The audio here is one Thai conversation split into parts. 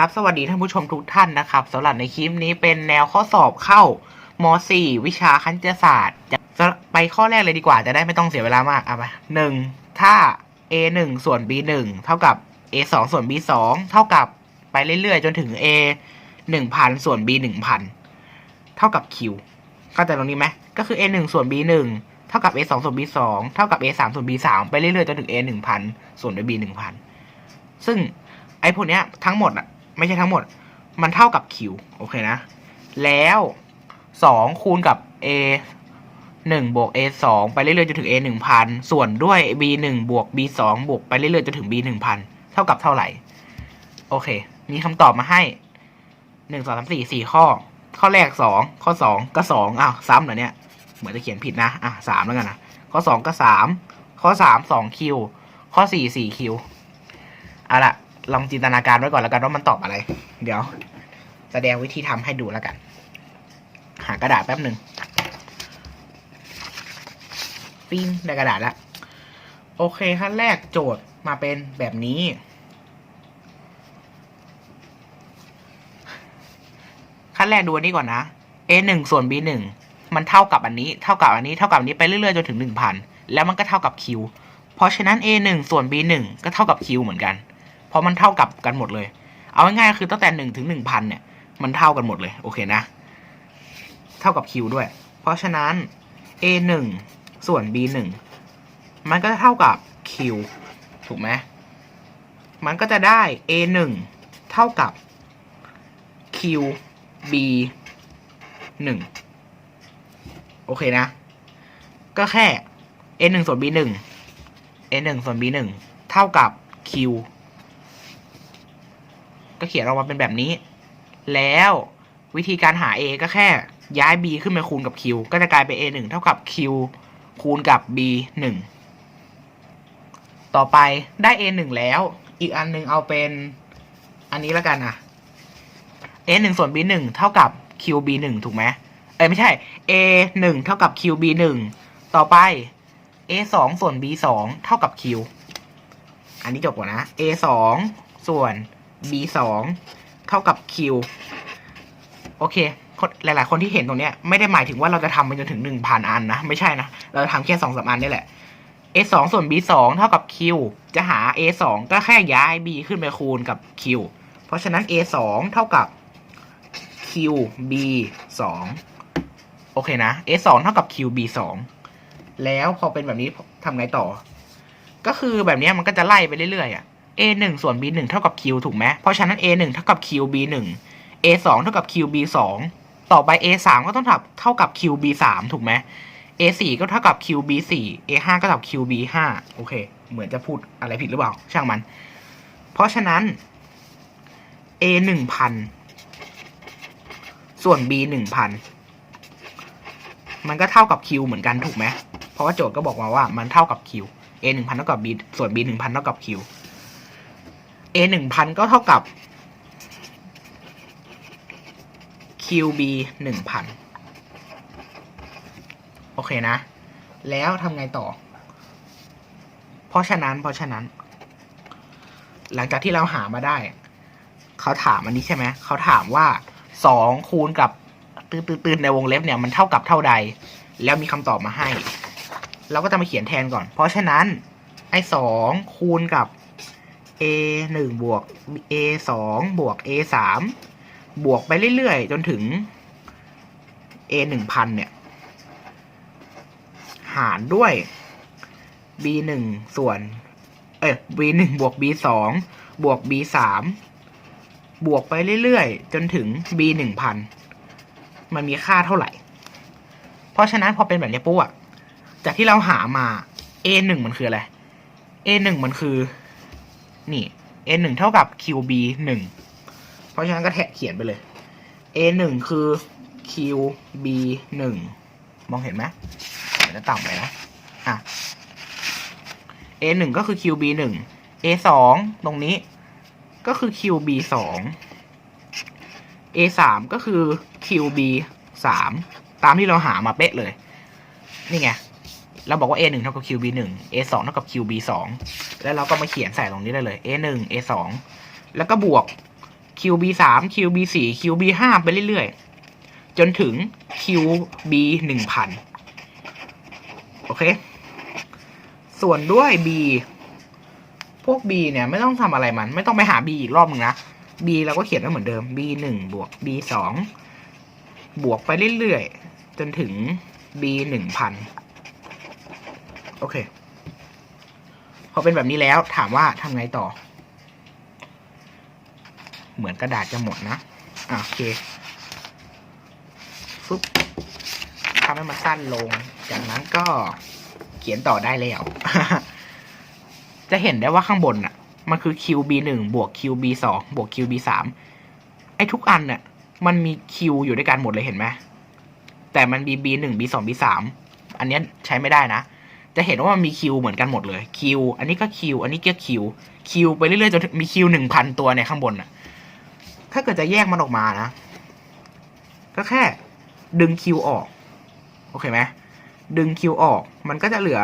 ครับสวัสดีท่านผู้ชมทุกท่านนะครับสำหรับในคลิปนี้เป็นแนวข้อสอบเข้าม .4 วิชาคณิตศาสตร์จะไปข้อแรกเลยดีกว่าจะได้ไม่ต้องเสียเวลามากเอาไปหนึ่งถ้า a 1ส่วน b 1เท่ากับ a 2ส่วน b 2เท่ากับไปเรื่อยๆ จนถึง a 1000ส่วน b 1000เท่ากับ q เข้าใจตรงนี้ไหมก็คือ a 1ส่วน b 1เท่ากับ a 2ส่วน b 2เท่ากับ a 3ส่วน b 3ไปเรื่อยๆจนถึง a 1000ส่วนด้วย b 1000ซึ่งไอ้พวกเนี้ยทั้งหมดอะ ไม่ใช่ทั้งหมด มันเท่ากับ q โอเคนะ แล้วสองคูณกับ a หนึ่งบวก a สองไปเรื่อยๆจนถึง a หนึ่งพันส่วนด้วย b หนึ่งบวก b สองบวกไปเรื่อยๆจนถึง b หนึ่งพันเท่ากับเท่าไหร่ โอเค มีคำตอบมาให้หนึ่งสองสามสี่สี่ข้อ ข้อแรกสองข้อสองก็สองอ้าว ซ้ำเหรอเนี่ย เหมือนจะเขียนผิดนะ อะสามแล้วกันนะ ข้อสองก็สามข้อสามสองคิวข้อสี่สี่คิวเอาละ ลองจินตนาการไว้ก่อนแล้วกันว่ามันตอบอะไร เดี๋ยว แสดงวิธีทำให้ดูแล้วกัน หากระดาษแป๊บหนึ่งปิ้งได้กระดาษล้วโอเคขั้นแรกโจทย์มาเป็นแบบนี้ ขั้นแรกดูอันนี้ก่อนนะ a หนึ่งส่วน b หนึ่งมันเท่ากับอันนี้ เท่ากับอันนี้ เท่ากับอันนี้ไปเรื่อยๆจนถึงหนึ่งพันแล้วมันก็เท่ากับ q เพราะฉะนั้น a หนึ่งส่วน b หนึ่งก็เท่ากับ q เหมือนกัน ราะมันเท่ากับกันหมดเลย เอาง่ายๆคือตั้งแต่หนึ่งถึงหนึ่งพันเนี่ย มันเท่ากันหมดเลย โอเคนะ เท่ากับ q ด้วย เพราะฉะนั้น a หนึ่งส่วน b หนึ่งมันก็จะเท่ากับ q ถูกไหมมันก็จะได้ a หนึ่งเท่ากับ q b หนึ่งโอเคนะ ก็แค่ a หนึ่งส่วน b หนึ่ง a หนึ่งส่วน b หนึ่งเท่ากับ q ก็เขียนออกมาเป็นแบบนี้ แล้ววิธีการหา a ก็แค่ย้าย b ขึ้นมาคูณกับ q ก็จะกลายเป็น a หนึ่งเท่ากับ q คูณกับ b หนึ่งต่อไปได้ a หนึ่งแล้ว อีกอันหนึ่งเอาเป็นอันนี้แล้วกันอะ a หนึ่งส่วน b หนึ่งเท่ากับ q b หนึ่งถูกไหมเอ้ยไม่ใช่ a หนึ่งเท่ากับ q b หนึ่งต่อไป a สองส่วน b สองเท่ากับ q อันนี้จบก่อนนะ a สองส่วน b สองเท่ากับ q โอเคคนหลาย ๆ คนที่เห็นตรงเนี้ยไม่ได้หมายถึงว่าเราจะทำไปจนถึงหนึ่งพันอันนะ ไม่ใช่นะ เราทำแค่สองสามอันนี่แหละ a สองส่วน b สองเท่ากับ q จะหา a สองก็แค่ย้าย b ขึ้นไปคูณกับ q เพราะฉะนั้น a สองเท่ากับ q b สองโอเคนะ a สองเท่ากับ q b สองแล้วพอเป็นแบบนี้ทำไงต่อ ก็คือแบบนี้มันก็จะไล่ไปเรื่อยๆอะ a หนึ่งส่วน b หนึ่งเท่ากับ q ถูกไหมเพราะฉะนั้น a หนึ่งเท่ากับ q b หนึ่ง a สองเท่ากับ q b สองต่อไป a สามก็ต้องเท่ากับ q b สามถูกไหม a สี่ก็เท่ากับ q b สี่ a ห้าก็เท่ากับ q b ห้าโอเค เหมือนจะพูดอะไรผิดหรือเปล่า ช่างมัน เพราะฉะนั้น a หนึ่งพันส่วน b หนึ่งพันมันก็เท่ากับ q เหมือนกันถูกไหม เพราะว่าโจทย์ก็บอกมาว่ามันเท่ากับ q a หนึ่งพันเท่ากับ b ส่วน b หนึ่งพันเท่ากับ q a หนึ่งพันก็เท่ากับ qb หนึ่งพันโอเคนะ แล้วทำไงต่อ เพราะฉะนั้นเพราะฉะนั้น หลังจากที่เราหามาได้ เขาถามอันนี้ใช่ไหม เขาถามว่าสองคูณกับตื้นๆในวงเล็บเนี่ยมันเท่ากับเท่าใด แล้วมีคำตอบมาให้ เราก็จะมาเขียนแทนก่อน เพราะฉะนั้น ไอ้สองคูณกับ a หนึ่งบวก a สองบวก a สามบวกไปเรื่อยๆ จนถึง a หนึ่งพันเนี่ย หารด้วย b หนึ่งส่วน เอ้ย b หนึ่งบวก b สองบวก b สามบวกไปเรื่อยๆ จนถึง b หนึ่งพันมันมีค่าเท่าไหร่ เพราะฉะนั้นพอเป็นแบบนี้ปุ๊บอะจากที่เราหามา a หนึ่งมันคืออะไร a หนึ่งมันคือ นี่ a หนึ่งเท่ากับ qb หนึ่งเพราะฉะนั้นก็แทะเขียนไปเลย a หนึ่งคือ qb หนึ่งมองเห็นไหมเดี๋ยวจะต่ำไปนะอะ a หนึ่งก็คือ qb หนึ่ง a สองตรงนี้ ก็คือ qb สอง a สามก็คือ qb สามตามที่เราหามาเป๊ะเลย นี่ไง เราบอกว่า a หนึ่งเท่ากับ qb หนึ่ง a สองเท่ากับ qb สองแล้วเราก็มาเขียนใส่ตรงนี้ได้เลย a หนึ่ง a สองแล้วก็บวก QB สาม QB สี่ QB ห้าไปเรื่อยๆ จนถึง QB หนึ่งพันโอเค ส่วนด้วย B พวก B เนี่ยไม่ต้องทำอะไรมัน ไม่ต้องไปหา B อีกรอบนึงนะ B เราก็เขียนไว้เหมือนเดิม B หนึ่งบวก B สองบวกไปเรื่อยๆ จนถึง B หนึ่งพัน อเคพอเป็นแบบนี้แล้วถามว่าทำไงต่อ เหมือนกระดาษจะหมดนะอะโอเคฟึบทำให้มันสั้นลง จากนั้นก็เขียนต่อได้แล้ว จะเห็นได้ว่าข้างบนน่ะ มันคือ QB หนึ่งบวก QB สองบวก QB สามไอ้ทุกอันน่ะ มันมี Q อยู่ด้วยกันหมดเลยเห็นไหม แต่มัน B B หนึ่ง B สอง B สามอันนี้ใช้ไม่ได้นะ จะเห็นว่ามันมี Q เหมือนกันหมดเลย Q อันนี้ก็ Q อันนี้ก็ Q Q ไปเรื่อยๆจนถึงมี Q หนึ่งพันตัวในข้างบนน่ะ ถ้าเกิดจะแยกมันออกมานะ ก็แค่ดึง Q ออก โอเคไหมดึง Q ออก มันก็จะเหลือ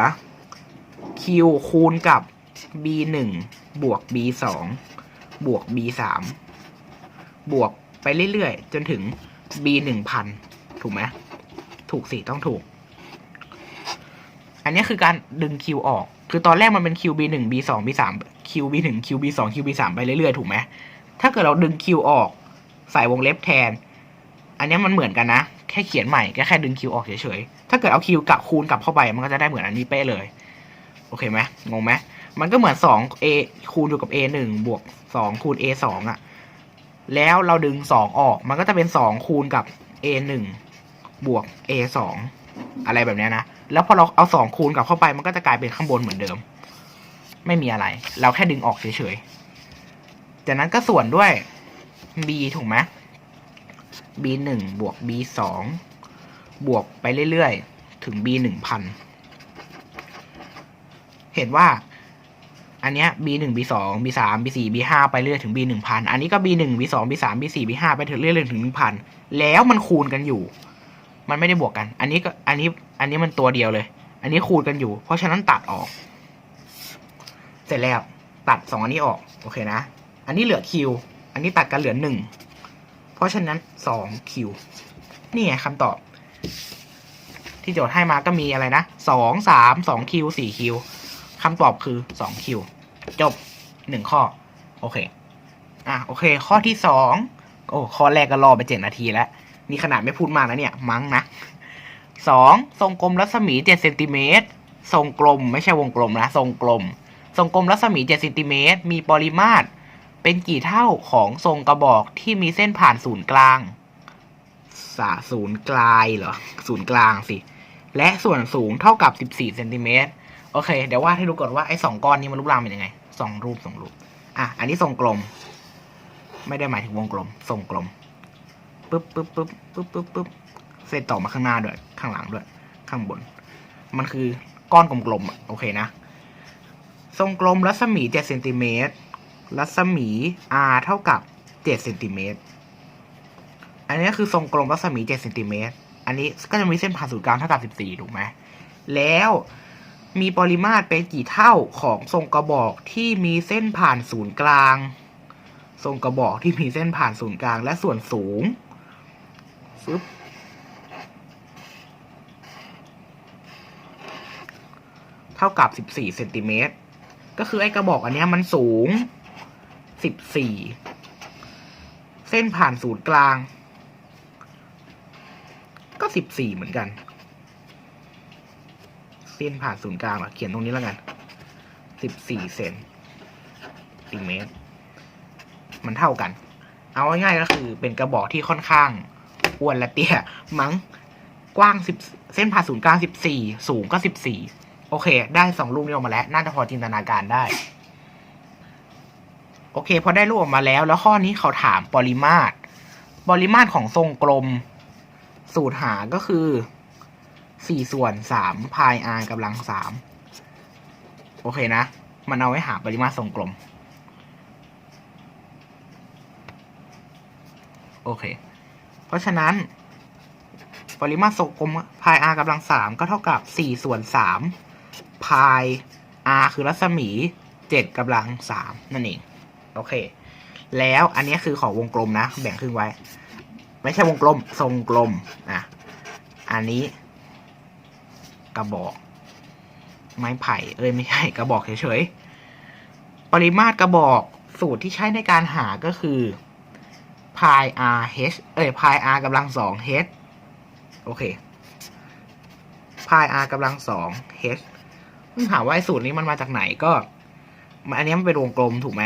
Q คูณกับ B หนึ่งบวก B สองบวก B สามบวกไปเรื่อยๆ จนถึง B หนึ่งพันถูกไหมถูกสิต้องถูก อันนี้คือการดึง Q ออก คือตอนแรกมันเป็น QB หนึ่ง B สอง B สาม QB หนึ่ง QB สอง QB สามไปเรื่อยๆ ถูกไหม ถ้าเกิดเราดึง Q ออก ใส่วงเล็บแทน อันนี้มันเหมือนกันนะ แค่เขียนใหม่ก็แค่ดึง Q ออกเฉยๆ ถ้าเกิดเอา Q กลับคูณกลับเข้าไป มันก็จะได้เหมือนอันนี้เป๊ะเลย โอเคไหมงงไหมมันก็เหมือนสอง A คูณอยู่กับ A หนึ่งบวกสองคูณ A สองอะแล้วเราดึงสองออก มันก็จะเป็นสองคูณกับ A หนึ่งบวก A สองอะไรแบบนี้นะ แล้วพอเราเอาสองคูณกลับเข้าไปมันก็จะกลายเป็นข้างบนเหมือนเดิม ไม่มีอะไร เราแค่ดึงออกเฉยๆ จากนั้นก็ส่วนด้วย b ถูกไหม b หนึ่งบวก b สองบวกไปเรื่อยๆ ถึง b หนึ่งพันเห็นว่าอันเนี้ย b หนึ่ง b สอง b สาม b สี่ b ห้าไปเรื่อยถึง b หนึ่งพันอันนี้ก็ b หนึ่ง b สอง b สาม b สี่ b ห้าไปถึงเรื่อยๆถึงหนึ่งพันแล้วมันคูณกันอยู่ มันไม่ได้บวกกัน อันนี้ก็อันนี้ อันนี้มันตัวเดียวเลย อันนี้คูณกันอยู่ เพราะฉะนั้นตัดออก เสร็จแล้ว ตัดสองอันนี้ออก โอเคนะ อันนี้เหลือคิว อันนี้ตัดกันเหลือหนึ่ง เพราะฉะนั้นสองคิว นี่ไงคำตอบ ที่โจทย์ให้มาก็มีอะไรนะสองสามสองคิวสี่คิวคำตอบคือสองคิว จบหนึ่งข้อ โอเค อะโอเค ข้อที่สองโอ้ข้อแรกก็รอไปเจ็ดนาทีแล้ว นี่ขนาดไม่พูดมากนะเนี่ย มั้งนะ สองทรงกลมรัศมีเจ็ดเซนติเมตรทรงกลมไม่ใช่วงกลมนะทรงกลม ทรงกลมรัศมีเจ็ดเซนติเมตรมีปริมาตร เป็นกี่เท่าของทรงกระบอกที่มีเส้นผ่านศูนย์กลางสาศูนย์กลายเหรอศูนย์กลางสิ และส่วนสูงเท่ากับ 14เซนติเมตรโอเค เดี๋ยววาดให้ดูก่อนว่าไอ้สองก้อนนี้มันรูปร่างเป็นยังไงสองรูปสองรูป อะ อันนี้ทรงกลม ไม่ได้หมายถึงวงกลม ทรงกลม ปึ๊บปึ๊บปึ๊บปึ๊บปึ๊บปึ๊บ เส้นต่อมาข้างหน้าด้วย ข้างหลังด้วย ข้างบน มันคือก้อนกลมๆโอเคนะ ทรงกลมรัศมี7เซนติเมตรรัศมี r เท่ากับ7เซนติเมตรอันนี้คือทรงกลมรัศมี7เซนติเมตรอันนี้ก็จะมีเส้นผ่านศูนย์กลางเท่ากับ 14 ถูกไหม แล้วมีปริมาตรเป็นกี่เท่าของทรงกระบอกที่มีเส้นผ่านศูนย์กลาง ทรงกระบอกที่มีเส้นผ่านศูนย์กลางและส่วนสูงฟึบ ท่ากับ14เซนติเมตรก็คือไอ้กระบอกอันนี้มันสูง14เส้นผ่านศูนย์กลาง ก็14เหมือนกัน เส้นผ่านศูนย์กลางเหรอเขียนตรงนี้แล้วกัน14เซนติเมตร มันเท่ากัน เอาง่ายๆก็คือเป็นกระบอกที่ค่อนข้างอ้วนและเตี้ยมั้งกว้างสิบเส้นผ่าศูนย์กลางสิบสี่สูงก็สิบสี่ โอเค ได้สองรูปนี้ออกมาแล้ว น่าจะพอจินตนาการได้ โอเค พอได้รูปออกมาแล้ว แล้วข้อนี้เขาถามปริมาตร ปริมาตรของทรงกลม สูตรหาก็คือสี่ส่วนสามพายอาร์กำลังสามโอเคนะ มันเอาไว้หาปริมาตรทรงกลม โอเค เพราะฉะนั้นปริมาตรทรงกลมพาย r กำลังสามก็เท่ากับสี่ส่วนสาม พาย r คือรัศมีเจ็ดกำลังสามนั่นเอง โอเค แล้วอันนี้คือของวงกลมนะ แบ่งครึ่งไว้ ไม่ใช่วงกลม ทรงกลม อะ อันนี้กระบอก ไม้ไผ่เอ้ยไม่ใช่กระบอกเฉยๆ ปริมาตรกระบอกสูตรที่ใช้ในการหาก็คือ pi r h เอ้ย pi r กำลังสอง h โอเค pi r กำลังสอง h ถามว่าสูตรนี้มันมาจากไหนก็อันนี้มันเป็นวงกลมถูกไหม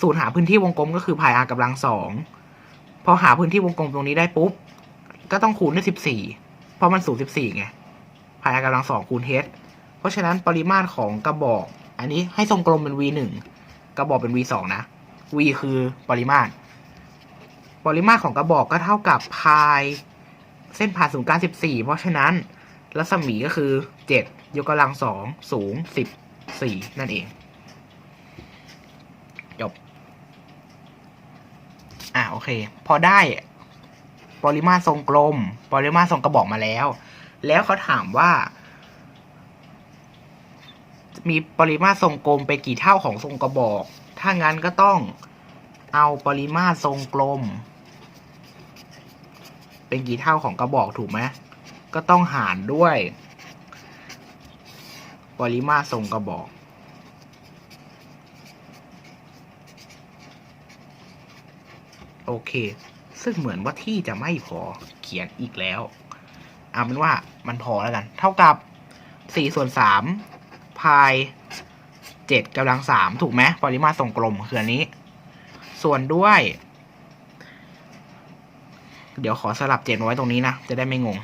สูตรหาพื้นที่วงกลมก็คือ pi r กำลังสองพอหาพื้นที่วงกลมตรงนี้ได้ปุ๊บ ก็ต้องคูณด้วยสิบสี่เพราะมันสูงสิบสี่ไง pi r กำลังสองคูณ h เพราะฉะนั้นปริมาตรของกระบอก อันนี้ให้ทรงกลมเป็น v หนึ่งกระบอกเป็น v สองนะ v คือปริมาตร ปริมาตรของกระบอกก็เท่ากับพายเส้นผ่าศูนย์กลางสิบสี่เพราะฉะนั้น รัศมีก็คือเจ็ดยกกำลังสองสูงสิบสี่นั่นเอง จบ อะโอเค พอได้ปริมาตรทรงกลม ปริมาตรทรงกระบอกมาแล้ว แล้วเขาถามว่า มีปริมาตรทรงกลมเป็นกี่เท่าของทรงกระบอก ถ้างั้นก็ต้องเอาปริมาตรทรงกลม เป็นกี่เท่าของกระบอกถูกไหม ก็ต้องหารด้วย ปริมาตรทรงกระบอก โอเค ซึ่งเหมือนว่าที่จะไม่พอเขียนอีกแล้วเอาเป็นว่ามันพอแล้วกัน เท่ากับสี่ส่วนสามพายเจ็ดกำลังสามถูกไหมปริมาตรทรงกลมคืออันนี้ ส่วนด้วย เดี๋ยวขอสลับเจ็ดไว้ตรงนี้นะ จะได้ไม่งง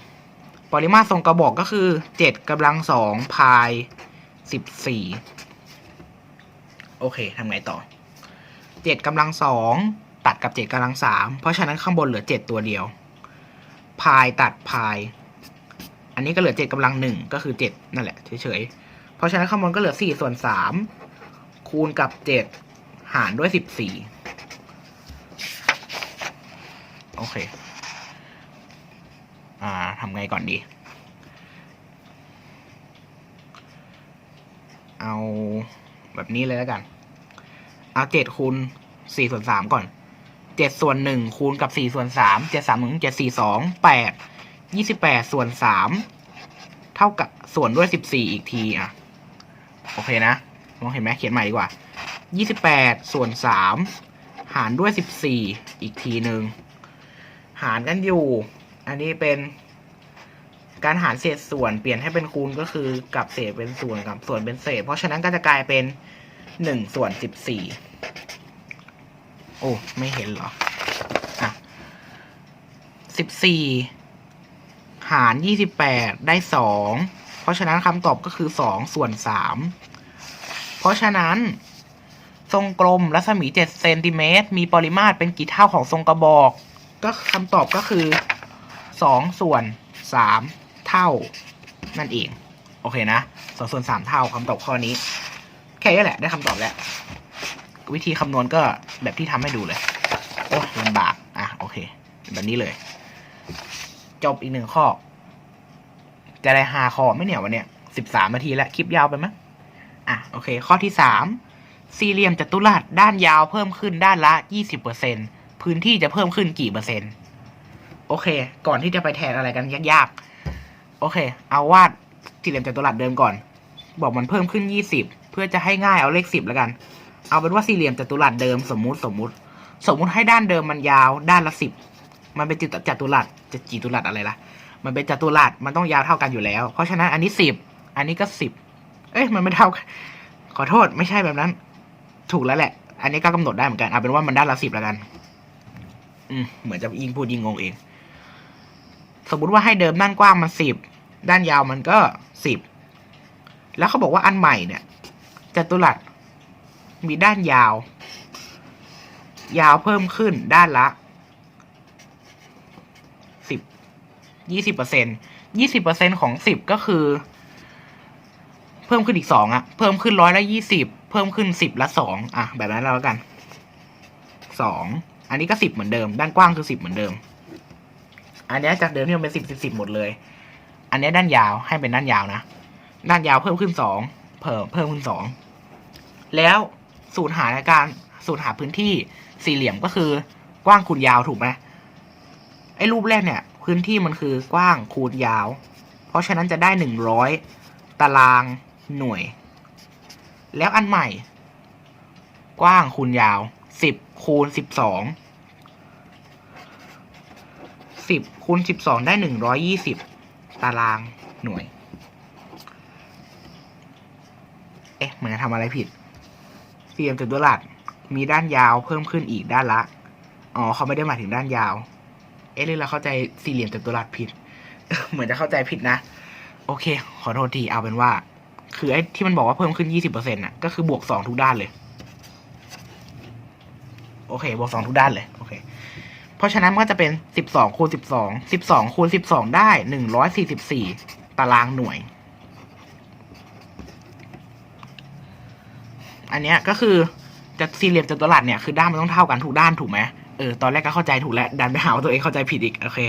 ปริมาตรทรงกระบอกก็คือเจ็ดกำลังสองพายสิบสี่โอเคทำไงต่อเจ็ดกำลังสองตัดกับเจ็ดกำลังสามเพราะฉะนั้นข้างบนเหลือเจ็ดตัวเดียว พายตัดพาย อันนี้ก็เหลือเจ็ดกำลังหนึ่งก็คือเจ็ดนั่นแหละเฉยๆเพราะฉะนั้นข้างบนก็เหลือสี่ส่วนสามคูณกับเจ็ดหารด้วยสิบสี่โอเค อ่าทำไงก่อนดี เอาแบบนี้เลยแล้วกัน เอาเจ็ดคูณสี่ส่วนสามก่อนเจ็ดส่วนหนึ่งคูณกับสี่ส่วนสามเจ็ดสามหนึ่งเจ็ดสี่สองแปดยี่สิบแปดส่วนสามเท่ากับส่วนด้วยสิบสี่อีกทีอะ โอเคนะ มองเห็นไหมเขียนใหม่ดีกว่ายี่สิบแปดส่วนสามหารด้วยสิบสี่อีกทีหนึ่งหารกันอยู่ อันนี้เป็นการหารเศษส่วนเปลี่ยนให้เป็นคูณก็คือกับเศษเป็นส่วนกับส่วนเป็นเศษ เพราะฉะนั้นก็จะกลายเป็นหนึ่งส่วนสิบสี่โอ้ ไม่เห็นหรออะสิบสี่หารยี่สิบแปดได้สองเพราะฉะนั้นคำตอบก็คือสองส่วนสามเพราะฉะนั้น ทรงกลมรัศมีเจ็ดเซนติเมตรมีปริมาตรเป็นกี่เท่าของทรงกระบอก ก็คำตอบก็คือ สองส่วนสามเท่านั่นเอง โอเคนะสองส่วนสามเท่าคำตอบข้อนี้ แค่นี้แหละได้คำตอบแล้ว วิธีคำนวณก็แบบที่ทำให้ดูเลย โอ้ลำบากอะโอเค แบบนี้เลย จบอีกหนึ่งข้อ จะได้หาข้อไม่เนี่ยวันเนี้ยสิบสามนาทีแล้วคลิปยาวไปมั้ยอะโอเค ข้อที่สามสี่เหลี่ยมจัตุรัสด้านยาวเพิ่มขึ้นด้านละยี่สิบเปอร์เซ็นพื้นที่จะเพิ่มขึ้นกี่เปอร์เซ็นต์ โอเค ก่อนที่จะไปแทนอะไรกันยากๆ โอเค เอาวาดสี่เหลี่ยมจัตุรัสเดิมก่อน บอกมันเพิ่มขึ้นยี่สิบเพื่อจะให้ง่ายเอาเลขสิบแล้วกัน เอาเป็นว่าสี่เหลี่ยมจัตุรัสเดิมสมมุติสมมุติ สมมุติให้ด้านเดิมมันยาวด้านละสิบมันเป็นจัตุรัสจะจีตุรัสอะไรล่ะ มันเป็นจัตุรัสมันต้องยาวเท่ากันอยู่แล้ว เพราะฉะนั้นอันนี้สิบอันนี้ก็สิบเอ้ยมันไม่เท่ากันขอโทษไม่ใช่แบบนั้น ถูกแล้วแหละ อันนี้ก็กำหนดได้เหมือนกันเอาเป็นว่ามันด้านละสิบแล้วกัน อืมเหมือนจะยิงพูดยิงงงเอง สมมุติว่าให้เดิมด้านกว้างมันสิบด้านยาวมันก็สิบแล้วเขาบอกว่าอันใหม่เนี่ยจัตุรัสมีด้านยาว ยาวเพิ่มขึ้นด้านละสิบยี่สิบเปอร์เซ็นยี่สิบเปอร์เซ็นของสิบก็คือ เพิ่มขึ้นอีกสองอะเพิ่มขึ้นร้อยละยี่สิบเพิ่มขึ้นสิบละสองอะแบบนั้นแล้วกันสองอันนี้ก็สิบเหมือนเดิม ด้านกว้างคือสิบเหมือนเดิม อันนี้จากเดิมที่มันเป็นสิบสิบสิบหมดเลย อันนี้ด้านยาวให้เป็นด้านยาวนะ ด้านยาวเพิ่มขึ้นสองเพิ่มเพิ่มขึ้นสอง แล้วสูตรหาการสูตรหาพื้นที่สี่เหลี่ยมก็คือกว้างคูณยาวถูกไหมไอ้รูปแรกเนี่ย พื้นที่มันคือกว้างคูณยาว เพราะฉะนั้นจะได้หนึ่งร้อยตารางหน่วย แล้วอันใหม่ กว้างคูณยาวสิบคูณสิบสอง สิบคูณสิบสองได้หนึ่งร้อยยี่สิบตารางหน่วย เอ๊ะ เหมือนจะทำอะไรผิดสี่เหลี่ยมจัตุรัสมีด้านยาวเพิ่มขึ้นอีกด้านละ อ๋อ เขาไม่ได้หมายถึงด้านยาว เอ๊ะหรือเราเข้าใจสี่เหลี่ยมจัตุรัสผิด เหมือนจะเข้าใจผิดนะ โอเค ขอโทษที เอาเป็นว่า คือไอ้ที่มันบอกว่าเพิ่มขึ้นยี่สิบเปอร์เซ็นต์น่ะ ก็คือบวกสองทุกด้านเลย โอเค บวกสองทุกด้านเลย โอ เพราะฉะนั้นมันก็จะเป็นสิบสองคูณสิบสองสิบสองคูณสิบสองได้หนึ่งร้อยสี่สิบสี่ตารางหน่วย อันเนี้ยก็คือจะสี่เหลี่ยมจัตุรัสเนี่ยคือด้านมันต้องเท่ากันทุกด้านถูกไหมเออตอนแรกก็เข้าใจถูกแล้ว ดันไปหาว่าตัวเองเข้าใจผิดอีกโอเค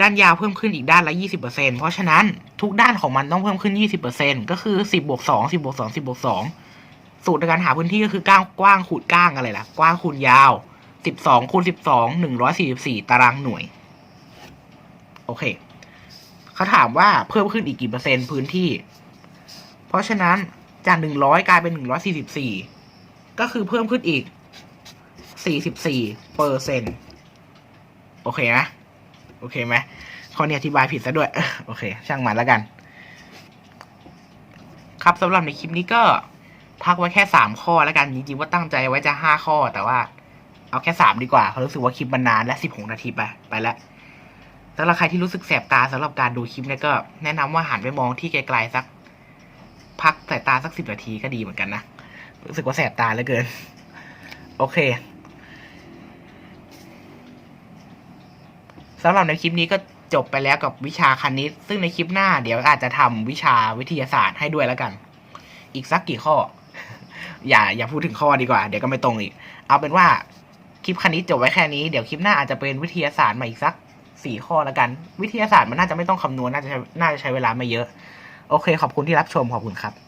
ด้านยาวเพิ่มขึ้นอีกด้านละยี่สิบเปอร์เซ็นเพราะฉะนั้นทุกด้านของมันต้องเพิ่มขึ้นยี่สิบเปอร์เซ็นก็คือสิบบวกสองสิบบวกสองสิบบวกสองสูตรในการหาพื้นที่ก็คือก้างกว้างคูณก้างอะไรล่ะ กว้างคูณยาว สิบสองคูณสิบสองหนึ่งร้อยสี่สิบสี่ตารางหน่วย โอเคเขาถามว่าเพิ่มขึ้นอีกกี่เปอร์เซ็นต์พื้นที่ เพราะฉะนั้นจากหนึ่งร้อยกลายเป็นหนึ่งร้อยสี่สิบสี่ก็คือเพิ่มขึ้นอีกสี่สิบสี่เปอร์เซ็นต์โอเคไหมโอเคไหมข้อนี้อธิบายผิดซะด้วย โอเค ช่างมันแล้วกัน ครับสำหรับในคลิปนี้ก็พักไว้แค่สามข้อแล้วกัน จริงๆว่าตั้งใจไว้จะห้าข้อแต่ว่า เอาแค่สามดีกว่าเพราะรู้สึกว่าคลิปมันนานและสิบหกนาทีไปไปแล้วสำหรับใครที่รู้สึกแสบตาสำหรับการดูคลิปเนี่ยก็ แนะนำว่าหันไปมองที่ไกลๆสัก พักสายตาสักสิบนาทีก็ดีเหมือนกันนะรู้สึกว่าแสบตาเหลือเกิน โอเคสำหรับในคลิปนี้ก็จบไปแล้วกับวิชาคณิต ซึ่งในคลิปหน้าเดี๋ยวอาจจะทำวิชาวิทยาศาสตร์ให้ด้วยแล้วกัน อีกสักกี่ข้อ อย่าอย่าพูดถึงข้อดีกว่า เดี๋ยวก็ไม่ตรงอีก เอาเป็นว่า คลิปคณิตจบไว้แค่นี้ เดี๋ยวคลิปหน้าอาจจะเป็นวิทยาศาสตร์มาอีกสักสี่ข้อละกัน วิทยาศาสตร์มันน่าจะไม่ต้องคำนวณน่าจะใช้น่าจะใช้เวลาไม่เยอะ โอเค ขอบคุณที่รับชมขอบคุณครับ